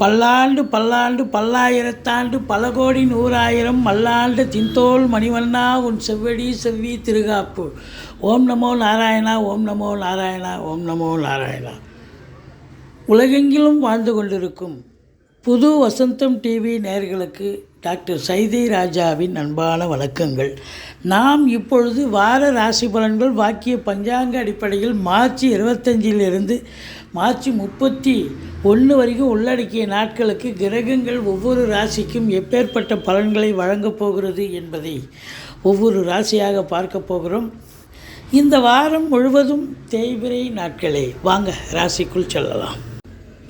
பல்லாண்டு பல்லாண்டு பல்லாயிரத்தாண்டு பல கோடி நூறாயிரம் மல்லாண்டு தின்தோல் மணிவண்ணா உன் செவ்வடி செவ்வி திருகாப்பு. ஓம் நமோ நாராயணா ஓம் நமோ நாராயணா ஓம் நமோ நாராயணா. உலகெங்கிலும் வாழ்ந்து கொண்டிருக்கும் புது வசந்தம் டிவி நேயர்களுக்கு டாக்டர் சைதை ராஜாவின் அன்பான வணக்கங்கள். நாம் இப்பொழுது வார ராசி பலன்கள் வாக்கிய பஞ்சாங்க அடிப்படையில் மார்ச் இருபத்தஞ்சிலிருந்து மார்ச் முப்பத்தி ஒன்று வரைக்கும் உள்ளடக்கிய நாட்களுக்கு கிரகங்கள் ஒவ்வொரு ராசிக்கும் எப்பேற்பட்ட பலன்களை வழங்கப் போகிறது என்பதை ஒவ்வொரு ராசியாக பார்க்க போகிறோம். இந்த வாரம் முழுவதும் தேய்பிரை நாட்களே வாங்க ராசிக்குள் செல்லலாம்.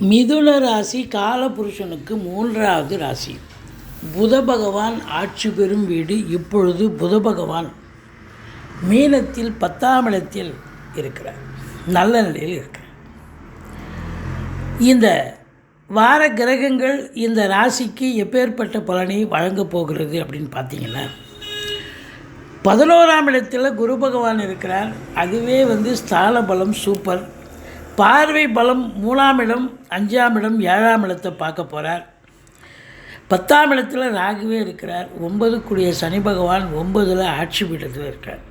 மிதுன ராசி காலபுருஷனுக்கு மூன்றாவது ராசி. புத பகவான் ஆட்சி பெறும் வீடு இப்பொழுது புத பகவான் மீனத்தில் பத்தாம் இடத்தில் இருக்கிறார். நல்ல நிலையில் இருக்கிறார். இந்த வார கிரகங்கள் இந்த ராசிக்கு எப்பேற்பட்ட பலனை வழங்கப் போகிறது அப்படின்னு பார்த்தீங்கன்னா பதினோராம் இடத்தில் குரு பகவான் இருக்கிறார். அதுவே வந்து ஸ்தான பலம் சூப்பர். பார்வை பலம் மூணாம் இடம் அஞ்சாம் இடம் ஏழாம் இடத்தை பார்க்க போகிறார் பத்தாம் இடத்துல ராகுவே இருக்கிறார். ஒன்பதுக்குரிய சனி பகவான் ஒன்பதில் ஆட்சி பீடத்தில் இருக்கார்.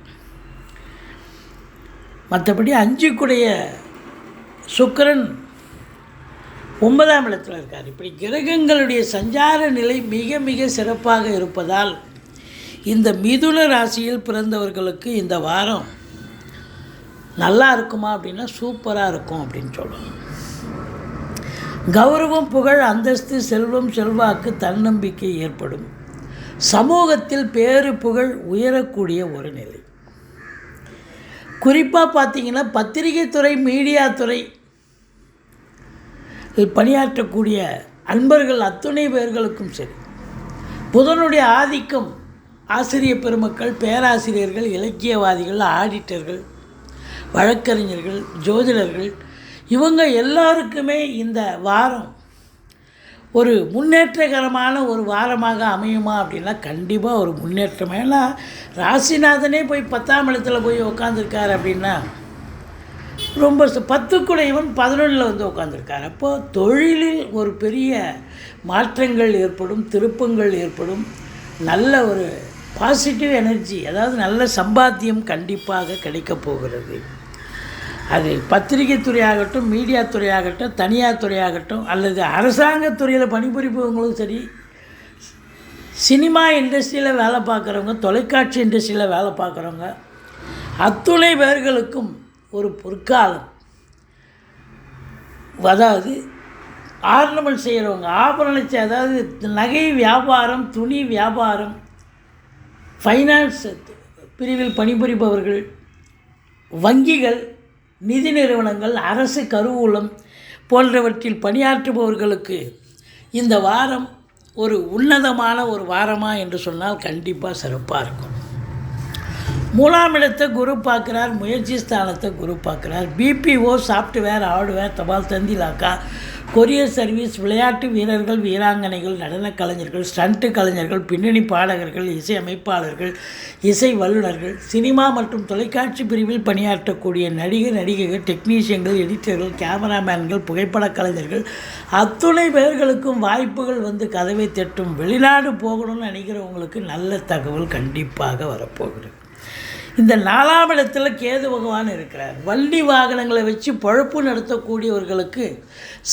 மற்றபடி அஞ்சுக்குடைய சுக்கிரன் ஒன்பதாம் இடத்துல இருக்கார். இப்படி கிரகங்களுடைய சஞ்சார நிலை மிக மிக சிறப்பாக இருப்பதால் இந்த மிதுன ராசியில் பிறந்தவர்களுக்கு இந்த வாரம் நல்லா இருக்குமா அப்படின்னா சூப்பராக இருக்கும் அப்படின்னு சொல்லுவாங்க கௌரவம் புகழ் அந்தஸ்து செல்வம் செல்வாக்கு தன்னம்பிக்கை ஏற்படும். சமூகத்தில் பேரு புகழ் உயரக்கூடிய ஒரு நிலை. குறிப்பாக பார்த்தீங்கன்னா பத்திரிகை துறை மீடியா துறை பணியாற்றக்கூடிய அன்பர்கள் அத்துணை பேர்களுக்கும் சரி. புதனுடைய ஆதிக்கம் ஆசிரியர் பெருமக்கள் பேராசிரியர்கள் இலக்கியவாதிகள் ஆடிட்டர்கள் வழக்கறிஞர்கள் ஜோதிடர்கள் இவங்க எல்லாருக்குமே இந்த வாரம் ஒரு முன்னேற்றகரமான ஒரு வாரமாக அமையுமா அப்படின்னா கண்டிப்பாக ஒரு முன்னேற்றம். ஏன்னா ராசிநாதனே போய் பத்தாம் இடத்துல போய் உக்காந்துருக்கார் அப்படின்னா ரொம்ப ச- பத்துக்குடையவன் பதினொன்றில் வந்து உட்காந்துருக்கார் அப்போது தொழிலில் ஒரு பெரிய மாற்றங்கள் ஏற்படும் திருப்பங்கள் ஏற்படும். நல்ல ஒரு பாசிட்டிவ் எனர்ஜி அதாவது நல்ல சம்பாத்தியம் கண்டிப்பாக கிடைக்கப் போகிறது. அது பத்திரிகை துறையாகட்டும் மீடியா துறையாகட்டும் தனியார் துறையாகட்டும் அல்லது அரசாங்க துறையில் பணிபுரிபவங்களும் சரி சினிமா இண்டஸ்ட்ரியில் வேலை பார்க்குறவங்க தொலைக்காட்சி இண்டஸ்ட்ரியில் வேலை பார்க்குறவங்க அத்துணை பேர்களுக்கும் ஒரு பொற்காலம். அதாவது ஆர்னமெண்ட் செய்கிறவங்க ஆபரண அதாவது நகை வியாபாரம் துணி வியாபாரம் ஃபைனான்ஸ் பிரிவில் பணிபுரிபவர்கள் வங்கிகள் நிதி நிறுவனங்கள் அரசு கருவூலம் போன்றவற்றில் பணியாற்றுபவர்களுக்கு இந்த வாரம் ஒரு உன்னதமான ஒரு வாரமா என்று சொன்னால் கண்டிப்பாக சிறப்பாக இருக்கும். மூணாம் இடத்தை குரு பார்க்குறார் முயற்சி ஸ்தானத்தை குரு பார்க்குறார். பிபிஓ சாஃப்ட்வேர் ஹார்ட்வேர் தபால் தந்திலாக்கா கொரியர் சர்வீஸ் விளையாட்டு வீரர்கள் வீராங்கனைகள் நடனக் கலைஞர்கள் ஸ்டண்ட்டு கலைஞர்கள் பின்னணி பாடகர்கள் இசை அமைப்பாளர்கள் இசை வல்லுநர்கள் சினிமா மற்றும் தொலைக்காட்சி பிரிவில் பணியாற்றக்கூடிய நடிகர் நடிகைகள் டெக்னீஷியன்கள் எடிட்டர்கள் கேமராமேன்கள் புகைப்படக் கலைஞர்கள் அத்துணை பேர்களுக்கும் வாய்ப்புகள் வந்து கதவை தட்டும். வெளிநாடு போகணும்னு நினைக்கிறவங்களுக்கு நல்ல தகவல் கண்டிப்பாக வரப்போகிறது. இந்த நாலாம் இடத்துல கேது பகவான் இருக்கிறார். வண்டி வாகனங்களை வச்சு பொழப்பு நடத்தக்கூடியவர்களுக்கு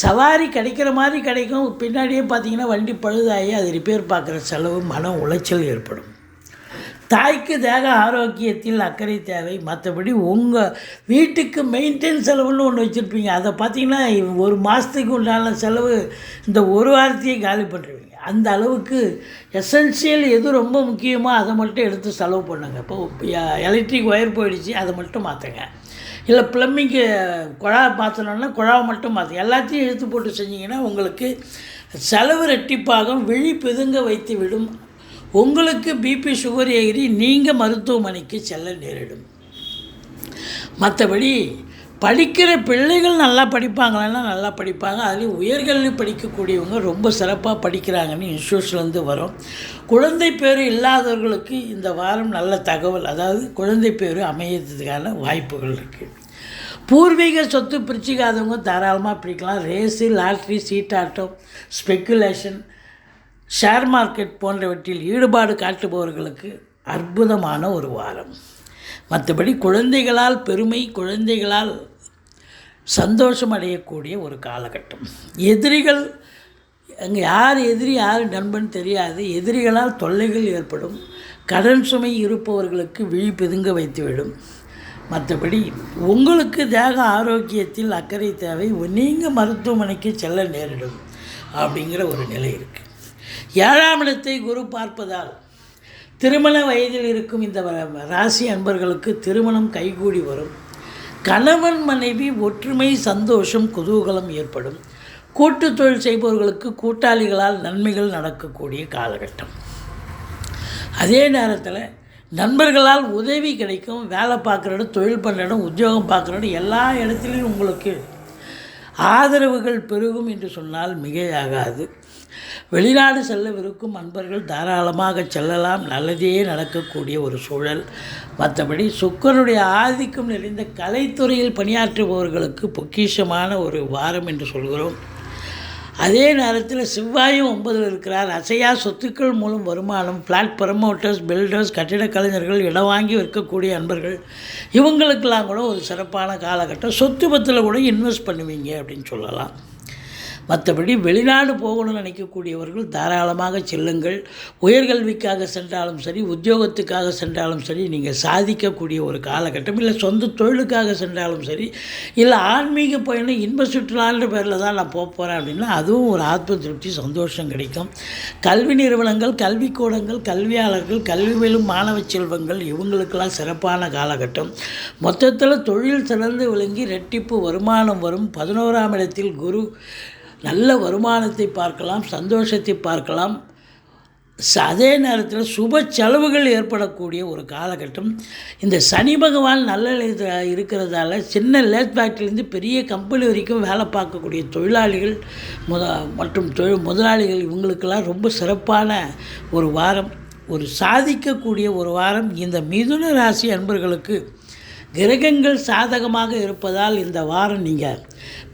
சவாரி கிடைக்கிற மாதிரி கிடைக்கும். பின்னாடியே பார்த்தீங்கன்னா வண்டி பழுதாகி அது ரிப்பேர் பார்க்குற செலவு மன உளைச்சல் ஏற்படும். தாய்க்கு தேக ஆரோக்கியத்தில் அக்கறை தேவை. மற்றபடி உங்கள் வீட்டுக்கு மெயின்டைன் செலவுன்னு ஒன்று வச்சுருப்பீங்க. அதை பார்த்தீங்கன்னா ஒரு மாதத்துக்கு உண்டான செலவு இந்த ஒரு வாரத்தையே காலி பண்ணுறீங்க அந்த அளவுக்கு எசென்சியல் எது ரொம்ப முக்கியமோ அதை மட்டும் எடுத்து செலவு பண்ணுங்க. இப்போ எலக்ட்ரிக் ஒயர் போயிடுச்சு அதை மட்டும் மாற்றுங்க இல்லை ப்ளம்பிங்கு குழா மாற்றணுன்னா குழாவை மட்டும் மாற்று எல்லாத்தையும் இழுத்து போட்டு செஞ்சீங்கன்னா உங்களுக்கு செலவு ரெட்டிப்பாகும் விழி பிதுங்க வைத்து விடும். உங்களுக்கு பிபி சுகர் ஏறி நீங்கள் மருத்துவமனைக்கு செல்ல நேரிடும். மற்றபடி படிக்கிற பிள்ளைகள் நல்லா படிப்பாங்களான்னா நல்லா படிப்பாங்க. அதுலேயும் உயர்கல்வி படிக்கக்கூடியவங்க ரொம்ப சிறப்பாக படிக்கிறாங்கன்னு இன்ஸ்டியூட்ஸ்லேருந்து வரும். குழந்தை பேர் இல்லாதவர்களுக்கு இந்த வாரம் நல்ல தகவல் அதாவது குழந்தை பேர் அமையறதுக்கான வாய்ப்புகள் இருக்குது பூர்வீக சொத்து பிரிச்சிக்காதவங்க தாராளமாக பிரிக்கலாம். ரேஸு லாட்ரி சீட்டாட்டம் ஸ்பெக்குலேஷன் ஷேர் மார்க்கெட் போன்றவற்றில் ஈடுபாடு காட்டுபவர்களுக்கு அற்புதமான ஒரு வாரம். மற்றபடி குழந்தைகளால் பெருமை குழந்தைகளால் சந்தோஷம் அடையக்கூடிய ஒரு காலகட்டம். எதிரிகள் அங்கே யார் எதிரி யார் நண்பன் தெரியாது. எதிரிகளால் தொல்லைகள் ஏற்படும். கடன் சுமை இருப்பவர்களுக்கு விழி பிதுங்க வைத்துவிடும். மற்றபடி உங்களுக்கு தேக ஆரோக்கியத்தில் அக்கறை தேவை. நீங்கள் மருத்துவமனைக்கு செல்ல நேரிடும். அப்படிங்கிற ஒரு நிலை இருக்குது ஏழாம் இடத்தை குரு பார்ப்பதால் திருமண வயதில் இருக்கும் இந்த வ- ராசி அன்பர்களுக்கு திருமணம் கைகூடி வரும். கணவன் மனைவி ஒற்றுமை சந்தோஷம் குதூகலம் ஏற்படும். கூட்டு தொழில் செய்பவர்களுக்கு கூட்டாளிகளால் நன்மைகள் நடக்கக்கூடிய காலகட்டம். அதே நேரத்தில் நண்பர்களால் உதவி கிடைக்கும் வேலை பார்க்குற இடம் தொழில் பண்ணுற இடம் உத்தியோகம் பார்க்குற இடம் எல்லா இடத்துலையும் உங்களுக்கு ஆதரவுகள் பெருகும் என்று சொன்னால் மிகையாகாது. வெளிநாடு செல்லவிருக்கும் அன்பர்கள் தாராளமாக செல்லலாம். நல்லதே நடக்கக்கூடிய ஒரு சூழல். மற்றபடி சுக்கரனுடைய ஆதிக்கம் நிறைந்த கலைத்துறையில் பணியாற்றுபவர்களுக்கு பொக்கிஷமான ஒரு வாரம் என்று சொல்கிறோம். அதே நேரத்தில் செவ்வாயும் ஒன்பதில் இருக்கிறார். அசையா சொத்துக்கள் மூலம் வருமானம் ஃப்ளாட் ப்ரமோட்டர்ஸ் பில்டர்ஸ் கட்டிடக் கலைஞர்கள் இடம் வாங்கி விற்கக்கூடிய அன்பர்கள் இவங்களுக்கெல்லாம் கூட ஒரு சிறப்பான காலகட்டம். சொத்து பத்தில் கூட இன்வெஸ்ட் பண்ணுவீங்க அப்படின்னு சொல்லலாம். மற்றபடி வெளிநாடு போகணும்னு நினைக்கக்கூடியவர்கள் தாராளமாக செல்லுங்கள். உயர்கல்விக்காக சென்றாலும் சரி உத்தியோகத்துக்காக சென்றாலும் சரி நீங்கள் சாதிக்கக்கூடிய ஒரு காலகட்டம் இல்லை சொந்த தொழிலுக்காக சென்றாலும் சரி இல்லை ஆன்மீக பயணம் இன்ப சுற்றுலான்ற பேரில் தான் நான் போக போகிறேன் அப்படின்னா அதுவும் ஒரு ஆத்ம திருப்தி சந்தோஷம் கிடைக்கும். கல்வி நிறுவனங்கள் கல்விக்கூடங்கள் கல்வியாளர்கள் கல்வி மேலும் மாணவ செல்வங்கள் இவங்களுக்கெல்லாம் சிறப்பான காலகட்டம். மொத்தத்தில் தொழில் சிறந்து விளங்கி ரெட்டிப்பு வருமானம் வரும். பதினோராம் இடத்தில் குரு நல்ல வருமானத்தை பார்க்கலாம் சந்தோஷத்தை பார்க்கலாம். அதே நேரத்தில் சுப செலவுகள் ஏற்படக்கூடிய ஒரு காலகட்டம். இந்த சனி பகவான் நல்ல இருக்கிறதால சின்ன லேத் ஃபேக்ட்ரிலேருந்து பெரிய கம்பெனி வரைக்கும் வேலை பார்க்கக்கூடிய தொழிலாளிகள் முத மற்றும் தொழில் முதலாளிகள் இவங்களுக்கெல்லாம் ரொம்ப சிறப்பான ஒரு வாரம். ஒரு சாதிக்கக்கூடிய ஒரு வாரம். இந்த மிதுன ராசி அன்பர்களுக்கு கிரகங்கள் சாதகமாக இருப்பதால் இந்த வாரம் நீங்கள்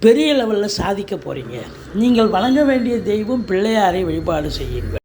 பெரிய லெவலில் சாதிக்க போகிறீங்க நீங்கள் வணங்க வேண்டிய தெய்வம் பிள்ளையாரை வழிபாடு செய்யுங்கள்.